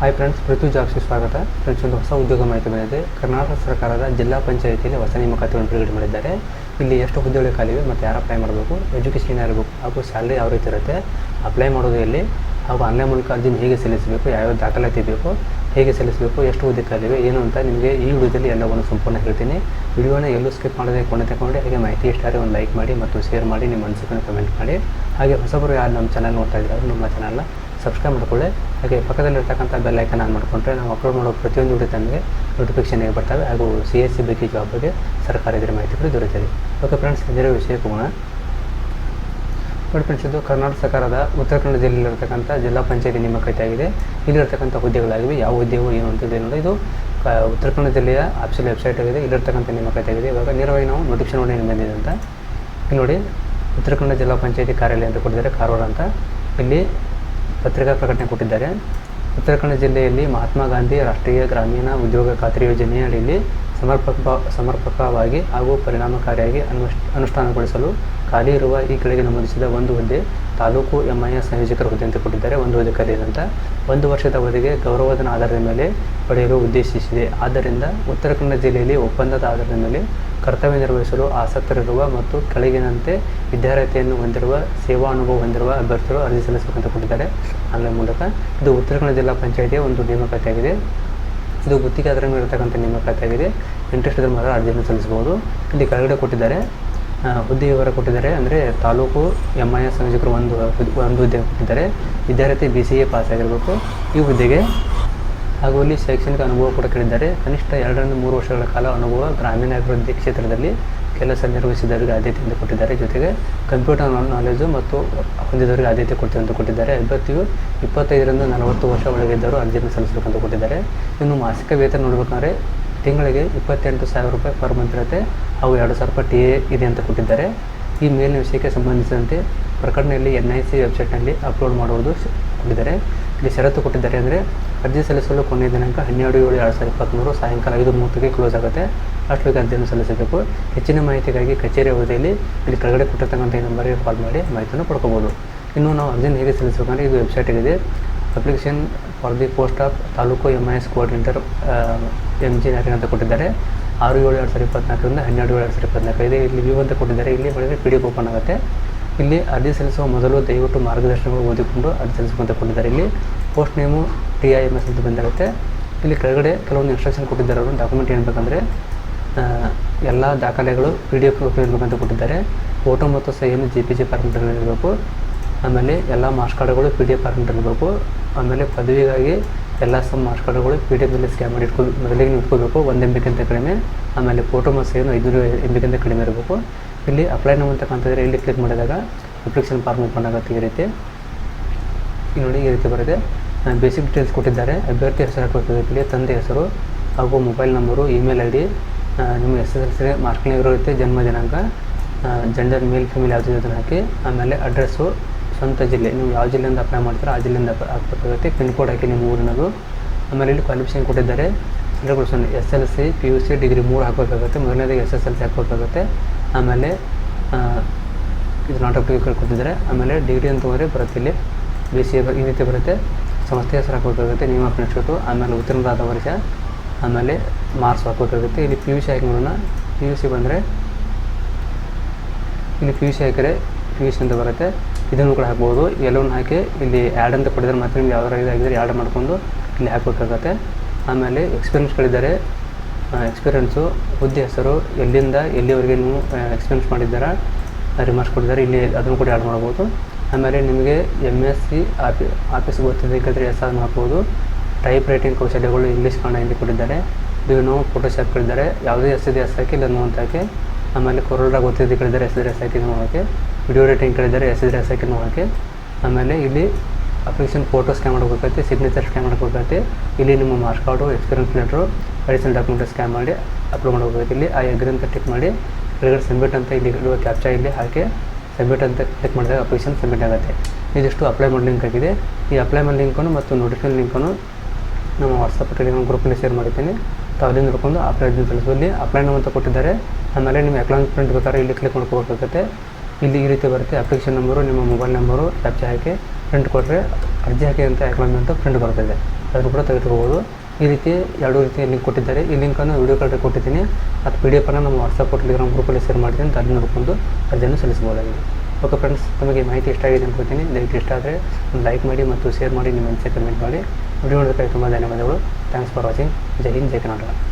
Hi friends ಪೃಥ್ವಿ ಸ್ವಾಗತ. Friends ಒಂದು ಹೊಸ ಉದ್ಯೋಗ ಮಾಹಿತಿ ಬಂದಿದೆ. ಕರ್ನಾಟಕ ಸರ್ಕಾರದ ಜಿಲ್ಲಾ ಪಂಚಾಯಿತಿಯಲ್ಲಿ ಹೊಸ ನೇಮಕಾತಿಗಳನ್ನು ಬಿಡುಗಡೆ ಮಾಡಿದ್ದಾರೆ. ಇಲ್ಲಿ ಎಷ್ಟು ಹುದ್ದೆಗಳು ಖಾಲಿವೆ ಮತ್ತು ಯಾರು ಅಪ್ಲೈ ಮಾಡಬೇಕು? ಎಜುಕೇಷನ್ ಇರಬೇಕು? ಹಾಗೂ ಸ್ಯಾಲ್ರಿ ಯಾವ ರೀತಿ ಇರುತ್ತೆ? ಅಪ್ಲೈ ಮಾಡೋದು ಎಲ್ಲಿ? ಹಾಗೂ ಆನ್ಲೈನ್ ಮೂಲಕ ಅರ್ಜಿನ ಹೇಗೆ ಸಲ್ಲಿಸಬೇಕು? ಯಾವ್ಯಾವ ದಾಖಲಾತಿ ಬೇಕು? ಹೇಗೆ ಸಲ್ಲಿಸಬೇಕು? ಎಷ್ಟು ಹುದ್ದೆ ಖಾಲಿವೆ ಏನು ಅಂತ ನಿಮಗೆ ಈ ವಿಡಿಯೋದಲ್ಲಿ ಎಲ್ಲವನ್ನು ಸಂಪೂರ್ಣ ಹೇಳ್ತೀನಿ. ವಿಡಿಯೋನ ಎಲ್ಲೂ ಸ್ಕಿಪ್ ಮಾಡದೆ ಕೊನೆ ತಗೊಂಡು ಹಾಗೆ ಮಾಹಿತಿ ಇಷ್ಟಾರೆ ಒಂದು ಲೈಕ್ ಮಾಡಿ ಮತ್ತು ಶೇರ್ ಮಾಡಿ ನಿಮ್ಮ ಅನಿಸಿಕೆಯನ್ನು ಕಮೆಂಟ್ ಮಾಡಿ. ಹಾಗೆ ಹೊಸಬರು ಯಾರು ನಮ್ಮ ಚಾನಲ್ ನೋಡ್ತಾ ಇದ್ದಾರೆ ನಮ್ಮ ಚಾನಲ್ನ ಸಬ್ಸ್ಕ್ರೈಬ್ ಮಾಡ್ಕೊಳ್ಳಿ. ಹಾಗೆ ಪಕ್ಕದಲ್ಲಿರ್ತಕ್ಕಂಥ ಐಕನ್ ಆನ್ ಮಾಡಿಕೊಂಡ್ರೆ ನಾವು ಅಪ್ಲೋಡ್ ಮಾಡೋ ಪ್ರತಿಯೊಂದು ವಿಡಿಯೋ ತಮಗೆ ನೋಟಿಫಿಕೇಶನ್ ಹೇಗೆ ಬರ್ತವೆ ಹಾಗೂ ಸಿ ಎಸ್ ಸಿ ಬಗ್ಗೆ ಜಾಬ್ ಬಗ್ಗೆ ಸರ್ಕಾರ ಇದರ ಕೂಡ ದೊರೆಯುತ್ತದೆ. ಓಕೆ ಫ್ರೆಂಡ್ಸ್ ಇದರ ವಿಷಯಕ್ಕೆ ಹೋಗೋಣ. ನೋಡಿ ಫ್ರೆಂಡ್ಸ್ ಇದು ಕರ್ನಾಟಕ ಸರ್ಕಾರದ ಉತ್ತರ ಕನ್ನಡ ಜಿಲ್ಲೆಯಲ್ಲಿರ್ತಕ್ಕಂಥ ಜಿಲ್ಲಾ ಪಂಚಾಯತಿ ನೇಮಕಾತಿ ಆಗಿದೆ ಇಲ್ಲಿರ್ತಕ್ಕಂಥ ಹುದ್ದೆಗಳಾಗಿವೆ. ಯಾವ ಹುದ್ದೆಗಳು ಏನು ಅಂತ ಇದೆ ನೋಡಿ ಇದು ಉತ್ತರ ಕನ್ನಡ ಜಿಲ್ಲೆಯ ಆಫೀಸಿಯಲ್ ವೆಬ್ಸೈಟ್ ಆಗಿದೆ. ಇಲ್ಲಿರ್ತಕ್ಕಂಥ ನೇಮಕಾತಿ ಆಗಿದೆ ಇವಾಗ ನೇರವಾಗಿ ನಾವು ನೋಟಿಫಿಕೇಶನ್ ನೋಡಿ ಬಂದಿದೆ ಅಂತ. ಇಲ್ಲಿ ನೋಡಿ, ಉತ್ತರ ಕನ್ನಡ ಜಿಲ್ಲಾ ಪಂಚಾಯತಿ ಕಾರ್ಯಾಲಯ ಅಂತ ಕೊಟ್ಟಿದ್ದಾರೆ. ಕಾರವಾರ ಅಂತ. ಇಲ್ಲಿ ಪತ್ರಿಕಾ ಪ್ರಕಟಣೆ ಕೊಟ್ಟಿದ್ದಾರೆ. ಉತ್ತರ ಕನ್ನಡ ಜಿಲ್ಲೆಯಲ್ಲಿ ಮಹಾತ್ಮ ಗಾಂಧಿ ರಾಷ್ಟ್ರೀಯ ಗ್ರಾಮೀಣ ಉದ್ಯೋಗ ಖಾತ್ರಿ ಯೋಜನೆಯ ಅಡಿಯಲ್ಲಿ ಸಮರ್ಪಕ ಸಮರ್ಪಕವಾಗಿ ಹಾಗೂ ಪರಿಣಾಮಕಾರಿಯಾಗಿ ಅನುಷ್ಠ ಅನುಷ್ಠಾನಗೊಳಿಸಲು ಖಾಲಿ ಇರುವ ಈ ಕೆಳಗೆ ನಮೂದಿಸಿದ ಒಂದು ಹುದ್ದೆ ತಾಲೂಕು ಎಂಐಎ ಸಂಯೋಜಕರ ಹುದ್ದೆ ಅಂತ ಕೊಟ್ಟಿದ್ದಾರೆ. ಒಂದು ಹುದ್ದೆ ಕರೆಯದಂತ ಒಂದು ವರ್ಷದ ಅವಧಿಗೆ ಗೌರವಧನ ಆಧಾರದ ಮೇಲೆ ಪಡೆಯಲು ಉದ್ದೇಶಿಸಿದೆ. ಆದ್ದರಿಂದ ಉತ್ತರ ಕನ್ನಡ ಜಿಲ್ಲೆಯಲ್ಲಿ ಒಪ್ಪಂದದ ಆಧಾರದ ಮೇಲೆ ಕರ್ತವ್ಯ ನಿರ್ವಹಿಸಲು ಆಸಕ್ತರಿರುವ ಮತ್ತು ಕೆಳಗಿನಂತೆ ವಿದ್ಯಾರ್ಹತೆಯನ್ನು ಹೊಂದಿರುವ, ಸೇವಾ ಅನುಭವ ಹೊಂದಿರುವ ಅಭ್ಯರ್ಥಿಗಳು ಅರ್ಜಿ ಸಲ್ಲಿಸಬೇಕಂತ ಕೊಟ್ಟಿದ್ದಾರೆ. ಆನ್ಲೈನ್ ಮೂಲಕ ಇದು ಉತ್ತರ ಕನ್ನಡ ಜಿಲ್ಲಾ ಪಂಚಾಯಿತಿಯ ಒಂದು ನೇಮಕಾತಿಯಾಗಿದೆ. ಇದು ಗುತ್ತಿಗೆ ಅದರ ಮೇಲೆ ಇರತಕ್ಕಂಥ ನೇಮಕಾತಿ ಆಗಿದೆ ಇಂಟ್ರೆಸ್ಟ್ ಇದ್ರ ಮಾತ್ರ ಅರ್ಜಿಯನ್ನು ಸಲ್ಲಿಸಬಹುದು. ಇಲ್ಲಿ ಕೆಳಗಡೆ ಕೊಟ್ಟಿದ್ದಾರೆ ಹುದ್ದೆ ವಿವರ ಕೊಟ್ಟಿದ್ದಾರೆ. ಅಂದರೆ ತಾಲೂಕು ಎಂ ಐ ಎಸ್ ಸಂಯೋಜಕರು ಒಂದು ಒಂದು ಹುದ್ದೆ ಕೊಟ್ಟಿದ್ದಾರೆ. ವಿದ್ಯಾರ್ಥಿ ಬಿ ಸಿ ಎ ಪಾಸ್ ಆಗಿರಬೇಕು ಈ ಹುದ್ದೆಗೆ ಹಾಗೂ ಇಲ್ಲಿ ಶೈಕ್ಷಣಿಕ ಅನುಭವ ಕೂಡ ಕೇಳಿದ್ದಾರೆ. ಕನಿಷ್ಠ ಎರಡರಿಂದ ಮೂರು ವರ್ಷಗಳ ಕಾಲ ಅನುಭವ ಗ್ರಾಮೀಣಾಭಿವೃದ್ಧಿ ಕ್ಷೇತ್ರದಲ್ಲಿ ಕೆಲಸ ನಿರ್ವಹಿಸಿದವರಿಗೆ ಆದ್ಯತೆ ಎಂದು ಕೊಟ್ಟಿದ್ದಾರೆ. ಜೊತೆಗೆ ಕಂಪ್ಯೂಟರ್ ನಾಲೆಜು ಮತ್ತು ಹೊಂದಿದವರಿಗೆ ಆದ್ಯತೆ ಕೊಡ್ತೀವಿ ಅಂತ ಕೊಟ್ಟಿದ್ದಾರೆ. ಅಭ್ಯರ್ಥಿಯು ಇಪ್ಪತ್ತೈದರಿಂದ ನಲವತ್ತು ವರ್ಷ ಒಳಗಿದ್ದರು ಅರ್ಜಿಯನ್ನು ಸಲ್ಲಿಸಬೇಕಂತ ಕೊಟ್ಟಿದ್ದಾರೆ. ಇನ್ನು ಮಾಸಿಕ ವೇತನ ನೋಡಬೇಕಂದ್ರೆ ತಿಂಗಳಿಗೆ ಇಪ್ಪತ್ತೆಂಟು ಸಾವಿರ ರೂಪಾಯಿ ಪರ್ ಮಂತ್ ಇರುತ್ತೆ. ಹಾಗೂ ಎರಡು ಸಾವಿರ ರೂಪಾಯಿ ಟಿ ಎ ಇದೆ ಅಂತ ಕೊಟ್ಟಿದ್ದಾರೆ. ಈ ಮೇಲಿನ ವಿಷಯಕ್ಕೆ ಸಂಬಂಧಿಸಿದಂತೆ ಪ್ರಕಟಣೆಯಲ್ಲಿ ಎನ್ ಐ ಸಿ ವೆಬ್ಸೈಟ್ನಲ್ಲಿ ಅಪ್ಲೋಡ್ ಮಾಡುವುದು ಕೊಟ್ಟಿದ್ದಾರೆ. ಇಲ್ಲಿ ಷರತ್ತು ಕೊಟ್ಟಿದ್ದಾರೆ ಅಂದರೆ ಅರ್ಜಿ ಸಲ್ಲಿಸಲು ಕೊನೆಯ ದಿನಾಂಕ ಹನ್ನೆರಡು ಏಳು ಎರಡು ಸಾವಿರದ ಇಪ್ಪತ್ತ್ಮೂರು ಸಾಯಂಕಾಲ ಐದು ಮೂವತ್ತಕ್ಕೆ ಕ್ಲೋಸ್ ಆಗುತ್ತೆ. ಅಷ್ಟೊತ್ತಿಗೆ ಅರ್ಜಿಯನ್ನು ಸಲ್ಲಿಸಬೇಕು. ಹೆಚ್ಚಿನ ಮಾಹಿತಿಗಾಗಿ ಕಚೇರಿ ಅವಧಿಯಲ್ಲಿ ಇಲ್ಲಿ ಕೆಳಗಡೆ ಕೊಟ್ಟಿರ್ತಕ್ಕಂಥ ಈ ನಂಬರ್ಗೆ ಕಾಲ್ ಮಾಡಿ ಮಾಹಿತಿಯನ್ನು ಪಡ್ಕೋಬೋದು. ಇನ್ನು ನಾವು ಅರ್ಜಿನ ಹೇಗೆ ಸಲ್ಲಿಸಬೇಕಂದ್ರೆ ಇದು ವೆಬ್ಸೈಟ್ ಇದೆ. Application for the post of taluk M I S coordinator M G ನಾರಿನ ಅಂತ ಕೊಟ್ಟಿದ್ದಾರೆ. ಆರು ಏಳು ಎರಡು ಸಾವಿರದ ಇಪ್ಪತ್ನಾಲ್ಕರಿಂದ ಹನ್ನೆರಡು ಏಳು ಎರಡು ಸಾವಿರದ ಇಪ್ಪತ್ನಾಲ್ಕು ಇದೆ. ಇಲ್ಲಿ ವ್ಯೂ ಅಂತ ಕೊಟ್ಟಿದ್ದಾರೆ. ಇಲ್ಲಿ ಒಳಗೆ ಪಿ ಡಿ ಓಪನ್ ಆಗುತ್ತೆ. ಇಲ್ಲಿ ಅರ್ಜಿ ಸಲ್ಲಿಸುವ ಮೊದಲು ದಯವಿಟ್ಟು ಮಾರ್ಗದರ್ಶನಗಳು ಓದಿಕೊಂಡು ಅರ್ಜಿ ಸಲ್ಲಿಸುವಂತ ಕೊಟ್ಟಿದ್ದಾರೆ. ಇಲ್ಲಿ post name, T I M S ಅಂತ ಬಂದಿರುತ್ತೆ ಇಲ್ಲಿ ಕೆಳಗಡೆ ಕೆಲವೊಂದು ಇನ್ಸ್ಟ್ರಕ್ಷನ್ ಕೊಟ್ಟಿದ್ದಾರೆ ಅವರು. ಡಾಕ್ಯುಮೆಂಟ್ ಏನು ಬೇಕಂದರೆ ಎಲ್ಲ ದಾಖಲೆಗಳು ಪಿ ಡಿ ಎಫ್ ಇರಬೇಕಂತ ಕೊಟ್ಟಿದ್ದಾರೆ. ಫೋಟೋ ಮತ್ತು ಸಹಿಯನ್ನು ಜಿ ಪಿ ಜಿ ಫಾರ್ಮೆಟಲ್ಲಿ ಆಮೇಲೆ ಎಲ್ಲ ಮಾರ್ಕ್ಸ್ ಕಾರ್ಡ್ಗಳು ಪಿ ಡಿ ಎಫ್ ಪಾರ್ಮೆಂಟ್ ಇರಬೇಕು. ಆಮೇಲೆ ಪದವಿಗಾಗಿ ಎಲ್ಲ ಸಮ್ ಮಾರ್ಕ್ಸ್ ಕಾರ್ಡ್ಗಳು ಪಿ ಡಿ ಎಫ್ನಲ್ಲಿ ಸ್ಕ್ಯಾನ್ ಮಾಡಿ ಇಟ್ಕೊಂಡು ಮೊದಲಿಗೆ ಇಟ್ಕೋಬೇಕು. ಒಂದು ಎಂ ಬಿಕ್ಕಿಂತ ಕಡಿಮೆ. ಆಮೇಲೆ ಫೋಟೋ ಮತ್ತು ಸಹಿಯನ್ನು ಐದುನೂರು ಎಂ ಬಿಕ್ಕಿಂತ ಕಡಿಮೆ ಇರಬೇಕು. ಇಲ್ಲಿ ಅಪ್ಲೈ ನಾವು ಅಂತ ಇಲ್ಲಿ ಕ್ಲಿಕ್ ಮಾಡಿದಾಗ ಅಪ್ಲಿಕೇಶನ್ ಫಾರ್ಮ್ ಓಪನ್ ಆಗುತ್ತೆ ಈ ರೀತಿ. ಇಲ್ಲಿ ನೋಡಿ ಈ ರೀತಿ ಬರುತ್ತೆ. ಬೇಸಿಕ್ ಡೀಟೇಲ್ಸ್ ಕೊಟ್ಟಿದ್ದಾರೆ. ಅಭ್ಯರ್ಥಿ ಹೆಸರು ಹಾಕಬೇಕಾಗುತ್ತೆ ಇಲ್ಲಿ ತಂದೆ ಹೆಸರು ಹಾಗೂ mobile number email I D ನಿಮ್ಮ ಎಸ್ ಎಸ್ ಎಲ್ ಸಿ ಮಾರ್ಕ್ಸ್ನಾಗ ಇರುತ್ತೆ ಜನ್ಮ ದಿನಾಂಕ ಜೆಂಡರ್ ಮೇಲ್ ಫಿಮೇಲ್ ಯಾವುದು ಇದನ್ನು ಹಾಕಿ, ಆಮೇಲೆ ಅಡ್ರೆಸ್ಸು ಸ್ವಂತ ಜಿಲ್ಲೆ, ನೀವು ಯಾವ ಜಿಲ್ಲೆಯಿಂದ ಅಪ್ಲೈ ಮಾಡ್ತೀರೋ ಆ ಜಿಲ್ಲೆಯಿಂದ ಹಾಕ್ಬೇಕಾಗುತ್ತೆ ಪಿನ್ ಕೋಡ್ ಹಾಕಿ ನಿಮ್ಮ ಊರಿನದು. ಆಮೇಲೆ ಇಲ್ಲಿ ಕ್ವಾಲಿಫಿಕೇಷನ್ ಕೊಟ್ಟಿದ್ದಾರೆ. Syllabus S L C P U C degree ಮೂರು ಹಾಕಬೇಕಾಗುತ್ತೆ. ಮೊದಲನೇದಾಗಿ ಎಸ್ ಎಸ್ ಎಲ್ ಸಿ ಹಾಕಬೇಕಾಗುತ್ತೆ. ಆಮೇಲೆ ಇದು ನಾಟ್ ಅಪ್ಲಿಕೇಬಲ್ ಕೊಟ್ಟಿದ್ದಾರೆ. ಆಮೇಲೆ ಡಿಗ್ರಿ ಅಂತ ಹೋದರೆ ಬರುತ್ತೆ ಇಲ್ಲಿ ಬಿ ಸಿ ಈ ರೀತಿ ಬರುತ್ತೆ. ಸಂಸ್ಥೆ ಹೆಸರು ಹಾಕಬೇಕಾಗುತ್ತೆ ನೇಮಕ ಇನ್ಸ್ಟಿಟ್ಯೂಟು ಆಮೇಲೆ ಉತ್ತೀರ್ಣರಾದ ವರ್ಷ ಆಮೇಲೆ ಮಾರ್ಕ್ಸ್ ಹಾಕಬೇಕಾಗುತ್ತೆ. ಇಲ್ಲಿ ಪಿ ಯು ಸಿ ಹಾಕಿ ನೋಡೋಣ. ಪಿ ಯು ಸಿ ಬಂದರೆ ಇಲ್ಲಿ ಪಿ ಯು ಸಿ ಹಾಕಿದ್ರೆ ಪಿ ಯು ಸಿ ಅಂತ ಬರುತ್ತೆ. ಇದನ್ನು ಕೂಡ ಹಾಕ್ಬೋದು. ಎಲ್ಲವನ್ನು ಹಾಕಿ ಇಲ್ಲಿ ಆ್ಯಡ್ ಅಂತ ಕೊಟ್ಟಿದ್ದಾರೆ, ಮತ್ತೆ ನಿಮ್ಗೆ ಯಾವ್ದಾರು ಇದಾಗಿದ್ದರೆ ಆ್ಯಡ್ ಮಾಡ್ಕೊಂಡು ಇಲ್ಲಿ ಹಾಕಬೇಕಾಗತ್ತೆ. ಆಮೇಲೆ ಎಕ್ಸ್ಪೀರಿಯನ್ಸ್ಗಳಿದ್ದಾರೆ ಎಕ್ಸ್ಪೀರಿಯೆನ್ಸು ಎಕ್ಸ್ಪೀರಿಯನ್ಸು ಹುದ್ದೆ ಹೆಸರು ಎಲ್ಲಿಂದ ಎಲ್ಲಿವರೆಗೆ ನೀವು ಎಕ್ಸ್ಪೀರಿಯನ್ಸ್ ಮಾಡಿದ್ದೀರಾ ರಿಮಾರ್ಕ್ಸ್ ಕೊಟ್ಟಿದ್ದಾರೆ. ಇಲ್ಲಿ ಅದನ್ನು ಕೂಡ ಆ್ಯಡ್ ಮಾಡ್ಬೋದು. ಆಮೇಲೆ ನಿಮಗೆ ಎಂ ಎಸ್ ಸಿ ಆಫಿ, ಆಫೀಸ್ ಗೊತ್ತಿದ್ದಕ್ಕಾದ್ರೆ ಎಸ್ ಆರ್ ಹಾಕ್ಬೋದು ಟೈಪ್ ರೈಟಿಂಗ್ ಕೌಶಲ್ಯಗಳು ಇಂಗ್ಲೀಷ್ ಕನ್ನಡ ಹಿಂದಿ ಕೊಟ್ಟಿದ್ದಾರೆ. ಇದನ್ನು ಫೋಟೋ ಫೋಟೋಶಾಪ್ ಕೇಳಿದ್ದಾರೆ ಯಾವುದೇ ಎಸ್ ಇದೆ ಎಸ್ ಹಾಕಿ, ಇಲ್ಲ ನೋ ಅಂತ ಹಾಕಿ. ಆಮೇಲೆ ಕೊರೋಡಾ ಗೊತ್ತಿದ್ದು ಕೇಳಿದ್ದಾರೆ ಎಸ್ ಇದ್ರೆ ಎಸ್ ಹಾಕಿ ನೋ ಹಾಕಿ. ವಿಡಿಯೋ ರೈಟಿಂಗ್ ಕೇಳಿದ್ದಾರೆ ಎಸ್ ಇದ್ರೆ ಎಸ್ ಹಾಕಿ ನೋ ಹಾಕಿ. ಆಮೇಲೆ ಇಲ್ಲಿ ಅಪ್ಲಿಕೇಶನ್ ಫೋಟೋ ಸ್ಕ್ಯಾನ್ ಮಾಡ್ಬೇಕಾಗತ್ತೆ ಸಿಗ್ನೇಚರ್ ಸ್ಕ್ಯಾನ್ ಮಾಡ್ಬೇಕಾಗತ್ತೆ ಇಲ್ಲಿ ನಿಮ್ಮ mark card experience letter additional document scan ಮಾಡಿ ಅಪ್ಲೋಡ್ ಮಾಡ್ಕೋಬೇಕು ಇಲ್ಲಿ ಆ ಎಗ್ರಿ ಅಂತ ಟಿಕ್ ಮಾಡಿ, ಕೆಳಗಡೆ ಸಬ್ಮಿಟ್ ಅಂತ ಇಲ್ಲಿ ಇರುವ ಕ್ಯಾಪ್ಚಾ ಇಲ್ಲಿ ಹಾಕಿ. ಸಬ್ಮಿಟ್ ಅಂತ ಕ್ಲಿಕ್ ಮಾಡಿದಾಗ ಅಪ್ಲಿಕೇಶನ್ ಸಬ್ಮಿಟ್ ಆಗುತ್ತೆ. ಇದಿಷ್ಟು ಅಪ್ಲೈ ಮಾಡೋ ಲಿಂಕ್ ಆಗಿದೆ. ಈ ಅಪ್ಲೈ ಮಾಡೋ ಲಿಂಕನ್ನು ಮತ್ತು ನೋಟಿಫಿಕೇಶನ್ ಲಿಂಕನ್ನು ನಮ್ಮ ವಾಟ್ಸಪ್ ಟೆಲಿಗ್ರಾಮ್ ಗ್ರೂಪಲ್ಲಿ ಶೇರ್ ಮಾಡಿದ್ದೀನಿ. ತಾವು ನೋಡ್ಕೊಂಡು ಅಪ್ಲೈ ಅರ್ಜಿ ಸಲ್ಲಿಸುವಲ್ಲಿ ಅಪ್ಲೈ ನಾವು ಅಂತ ಕೊಟ್ಟಿದ್ದಾರೆ. ಆಮೇಲೆ ನಿಮ್ಮ ಅಕೌಂಟ್ ಪ್ರಿಂಟ್ ಬೇಕಾದ್ರೆ ಇಲ್ಲಿ ಕ್ಲಿಕ್ ಮಾಡ್ಕೋಬೇಕಾಗುತ್ತೆ. ಇಲ್ಲಿ ಈ ರೀತಿ ಬರುತ್ತೆ. ಅಪ್ಲಿಕೇಶನ್ ನಂಬರು ನಿಮ್ಮ ಮೊಬೈಲ್ ನಂಬರು ಕ್ಯಾಪ್ಚಾ ಹಾಕಿ ಪ್ರಿಂಟ್ ಕೊಟ್ಟರೆ ಅರ್ಜಿ ಹಾಕಿ ಅಂತ ಅಕೌಂಟ್ ಅಂತ ಪ್ರಿಂಟ್ ಬರ್ತದೆ. ಅದನ್ನು ಕೂಡ ತೆಗೆದುಕೋಬೋದು. ಈ ರೀತಿ ಎರಡು ರೀತಿ ಲಿಂಕ್ ಕೊಟ್ಟಿದ್ದಾರೆ. ಈ ಲಿಂಕನ್ನು ವಿಡಿಯೋ ಕಾಲ್ ಕೊಟ್ಟಿದ್ದೀನಿ. ಅದು ಪಿ ಡಿ ಎಫನ್ನು ನಮ್ಮ ವಾಟ್ಸಪ್ ಟೆಲಿಗ್ರಾಮ್ ಗ್ರೂಪಲ್ಲಿ ಶೇರ್ ಮಾಡಿದ್ದೀನಿ ಅಲ್ಲಿ ನೋಡಿಕೊಂಡು ಅರ್ಜಿಯನ್ನು ಸಲ್ಲಿಸಬಹುದಾಗಿದೆ. ಓಕೆ ಫ್ರೆಂಡ್ಸ್ ತಮಗೆ ಮಾಹಿತಿ ಇಷ್ಟ ಆಗಿದೆ ಅನ್ಕೋತೀನಿ ದಯವಿಟ್ಟು ಇಷ್ಟ ಆದರೆ ಒಂದು ಲೈಕ್ ಮಾಡಿ ಮತ್ತು ಶೇರ್ ಮಾಡಿ, ನಿಮ್ಮ ಅನಿಸಿಕೆ ಕಮೆಂಟ್ ಮಾಡಿ. ವಿಡಿಯೋ ನೋಡೋದಕ್ಕಾಗಿ ತುಂಬ ಧನ್ಯವಾದಗಳು. ಥ್ಯಾಂಕ್ಸ್ ಫಾರ್ ವಾಚಿಂಗ್ ಜೈ ಹಿಂದ್, ಜೈ ಕರ್ನಾಟಕ.